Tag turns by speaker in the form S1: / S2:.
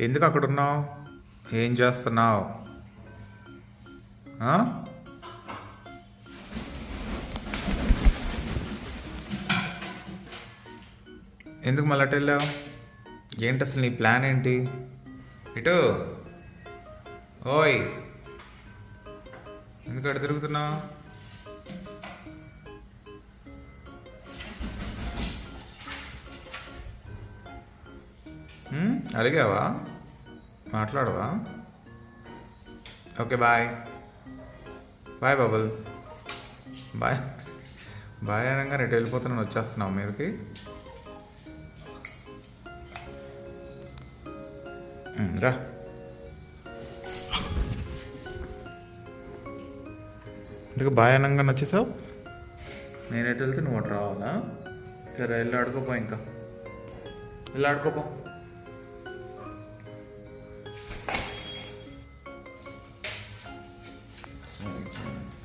S1: ఎందుకు అక్కడ ఉన్నావు ఏం చేస్తున్నావు? ఎందుకు మళ్ళీ అటు వెళ్ళావు? ఏంటి అసలు నీ ప్లాన్ ఏంటి? ఇటు. ఓయ్. ఎందుకు అటు తిరుగుతున్నావు? Hmm? అలిగావా? మాట్లాడవా? Okay bye bye Babul bye bye అనగానే నేను వెళ్ళిపోతున్నాను వచ్చేస్తున్నావు మీదకి. Hmm, రా. ఇందుకు బాయ్ అనగానే వచ్చేసావు? నేను ఎటు వెళ్తే నువ్వు అటు రావాలా? సరే వెళ్ళి ఆడుకోపో ఇంకా. వెళ్ళి ఆడుకోపో. సరే